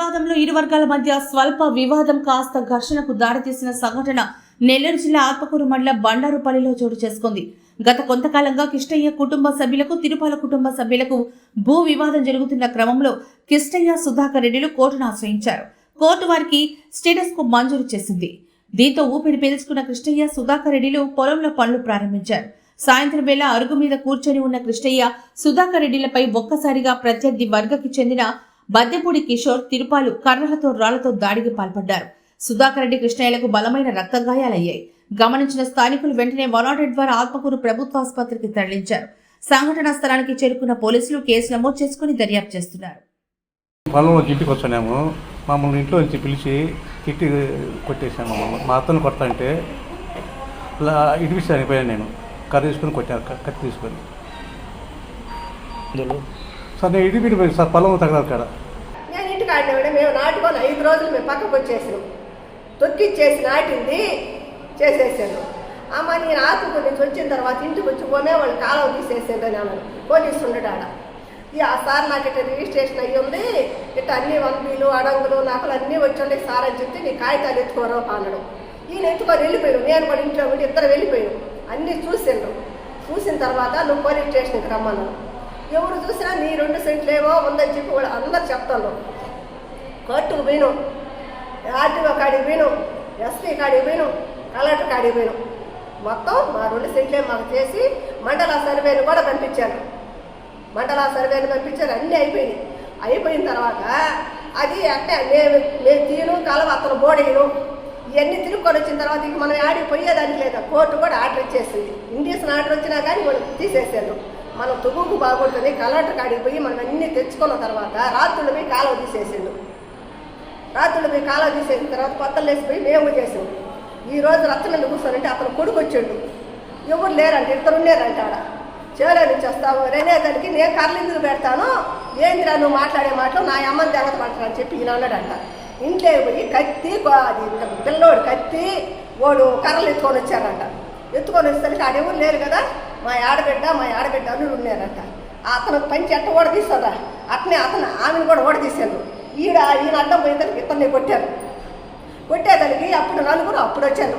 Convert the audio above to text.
వివాదంలో ఇరు వర్గాల మధ్య స్వల్ప వివాదం కాస్త ఘర్షణకు దారితీసిన సంఘటన నెల్లూరు జిల్లా ఆత్మకూరు మండలం బండారుపల్లిలో చోటు చేసుకుంది. గత కొంతకాలంగా కిష్టయ్య కుటుంబ సభ్యులకు తిరుపాల కుటుంబ సభ్యులకు భూ వివాదం జరుగుతున్న క్రమంలో కిష్టయ్య సుధాకర్ రెడ్డిలు కోర్టును ఆశ్రయించారు. కోర్టు వారికి స్టేటస్కు మంజూరు చేసింది. దీంతో ఊపిరి పీల్చుకున్న కృష్ణయ్య సుధాకర్ రెడ్డిలు పొలంలో పనులు ప్రారంభించారు. సాయంత్రం వేళ అరుగు మీద కూర్చొని ఉన్న కృష్ణయ్య సుధాకర్ రెడ్డిలపై ఒక్కసారిగా ప్రత్యర్థి వర్గకి చెందిన బద్దెపూడి కిషోర్ తిరుపాలు కర్రలతో రాళ్ళతో దాడికి పాల్పడ్డారు. సుధాకర్ రెడ్డి కృష్ణయ్యలకు బలమైన రక్తగాయాలయ్యాయి. గమనించిన స్థానికులు వెంటనే వన్ ద్వారా ఆత్మకూరు ప్రభుత్వ ఆసుపత్రికి తరలించారు. సంఘటనా స్థలానికి చేరుకున్న పోలీసులు కేసు నమోదు చేసుకుని దర్యాప్తు చేస్తున్నారు. పొలంలోకి ఇంటికి వచ్చాము మమ్మల్ని ఇంట్లో నుంచి పిలిచి తిట్టి కొట్టేశాను మమ్మల్ని మా అత్తను ఇలా ఇడిపిస్తాను పోయాను నేను. కర్ర తీసుకొని కొట్టాను కత్తి తీసుకొని. సార్ నేను ఇడిపిడిపోయాను సార్ పొలం తగలాలి కాడ నేను ఇంటికి ఆడినామంటే మేము నాటుకొని ఐదు రోజులు మేము పక్కకు వచ్చేసినాం. తొక్కిచ్చేసి నాటింది చేసేసాను అమ్మ నేను ఆకుకు నుంచి వచ్చిన తర్వాత ఇంటికి వచ్చి పోనే వాళ్ళు కాలం తీసేసాను అని అన్నాను పోలీసు ఉండడాడ ఇక ఆ సార్ నాకు ఇట్లా రిజిస్ట్రేషన్ అయ్యి ఉంది ఇట్లా అన్ని వంపీలు అడంగులు నకలు అన్నీ వచ్చి ఉండే సార్ అని చెప్తే నీ కాగితాలు ఎత్తుకోరో అన్నాడు. ఈయన ఎత్తుకొని వెళ్ళిపోయాను నేను కూడా ఇంట్లో ఉండి ఇద్దరు వెళ్ళిపోయాను అన్నీ చూసిండ్రు. చూసిన తర్వాత నువ్వు పోలీస్ స్టేషన్కి రమ్మన్నాను ఎవరు చూసినా నీ రెండు సెంట్లు ఉందని చెప్పి వాళ్ళు అందరు చెప్తాను కోర్టుకు పోయిను ఆర్టీఓ కాడికి పోయిను ఎస్పీ కాడికి పోయిను కలెక్టర్ కాడికి పోయిను మొత్తం మా రెండు సెంట్లే మాకు చేసి మండల సర్వేలు కూడా పంపించారు. మండల సర్వేలు పంపించారు. అన్నీ అయిపోయినాయి. అయిపోయిన తర్వాత అది అంటే మేము మేము తీను కలవ అతను బోడేయను ఇవన్నీ తిరుక్కొని వచ్చిన తర్వాత ఇంక మనం ఆడికి పోయేదానికి లేదా? కోర్టు కూడా ఆర్డర్ ఇచ్చేసింది. ఇండియన్ ఆర్డర్ వచ్చినా కానీ మనం తీసేసారు మనం తుగుకు బాగుంటుంది. కలెక్టర్ కాడికి పోయి మనం అన్నీ తెచ్చుకున్న తర్వాత రాత్రులు పోయి కాలువ తీసేసిండు. రాత్రులు పోయి కాలం తీసేసిన తర్వాత కొత్తలు లేసిపోయి మేము చేసాం. ఈ రోజు రచ్చ కూర్చోనంటే అతను కొడుకు వచ్చాడు. ఎవరు లేరంట ఇద్దరు ఉన్నారంట ఆడ. చేలో నుంచి వస్తావు. రెనేదానికి నేను కర్రలు ఎందుకు పెడతాను? ఏందిరా నువ్వు మాట్లాడే మాటలు? నా అమ్మని దేవత పడతానని చెప్పి ఈయన అన్నాడంట. ఇంట్లో పోయి కత్తి అది పిల్లోడు కత్తి వాడు కర్రలు ఎత్తుకొని వచ్చారంట. ఎత్తుకొని వచ్చేసరికి ఆడెవరు లేరు కదా? మా ఆడబిడ్డ మా ఆడబిడ్డ అని ఉన్నారంట. అతను పంచి ఎట్ట ఓడ అట్నే అతను ఆమెను కూడా ఓడ ఈడ ఈయన అడ్డం పోయేదానికి ఇతన్ని కొట్టారు. కొట్టేదానికి అప్పుడు నలుగురు అప్పుడు వచ్చాను